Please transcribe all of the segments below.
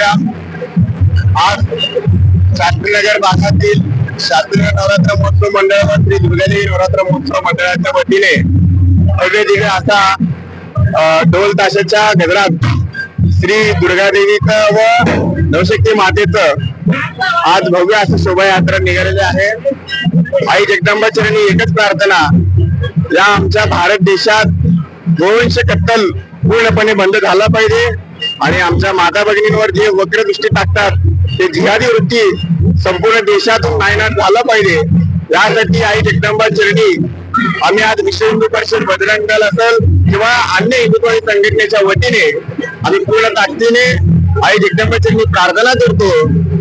श्रीराम आज शास्त्रीनगर भागातील शास्त्रीय नवरात्र महोत्सव मंडळ श्री दुर्गादेवी नवरात्र महोत्सव मंडळाच्या वतीने भव्य दिव्य आता ढोल ताशाच्या गजरात श्री दुर्गादेवीचं व नवशक्ती मातेचं आज भव्य असं शोभायात्रा निघालेली आहे. आई जगदंबा चरणी एकच प्रार्थना या आमच्या भारत देशात गोवंश कत्तल पूर्णपणे बंद झाला पाहिजे. आणि आमच्या माता भगिनींवर जे वक्र दृष्टी टाकतात ते जिहादी वृत्ती संपूर्ण देशातून नायनाट झालं पाहिजे. यासाठी आई जगदंबा चरणी आम्ही आज विश्व हिंदू परिषद बजरंग दल असेल किंवा अन्य हिंदुत्वादी संघटनेच्या वतीने आम्ही पूर्ण ताकदीने आई जगदंबा चरणी प्रार्थना करतो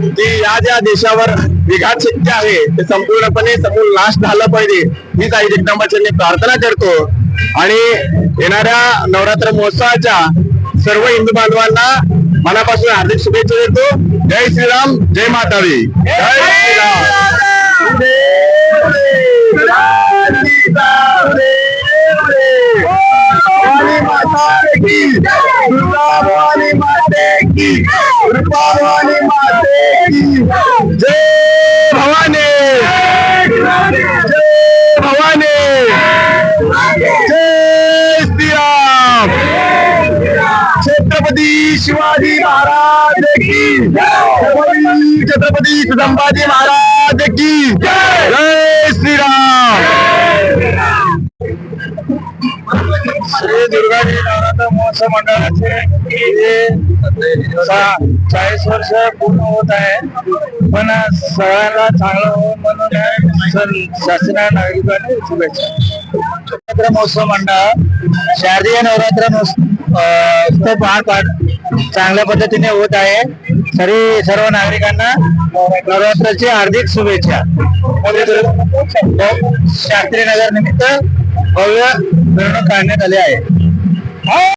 की या ज्या देशावर विघात शक्य आहे ते संपूर्णपणे समूळ नाश झाला पाहिजे. हीच आई जगदंबा चरणी प्रार्थना करतो. आणि येणाऱ्या नवरात्र महोत्सवाच्या सर्व हिंदू बांधवांना मनापासून हार्दिक शुभेच्छा देतो जय श्रीराम जय मातावी जय श्रीराम भवानी माता की दुर्गा भवानी माते की कृपा भवानी माते की जय छत्रपती संभाजी महाराज की जय श्रीराम। श्री दुर्गाजी नवरात्र महोत्सव मंडळाचे हे। वर्ष पूर्ण होत आहे पण सगळ्यांना चांगलं हो म्हणून शासना नागरिकांनी शुभेच्छा. नवरात्र महोत्सव मंडळ शारदीय नवरात्र महोत्सव अं, पार पाड चांगल्या पद्धतीने होत आहे. तरी सर्व नागरिकांना नवरात्राची हार्दिक शुभेच्छा. शास्त्री नगर निमित्त भव्य मिरवणूक काढण्यात आली आहे.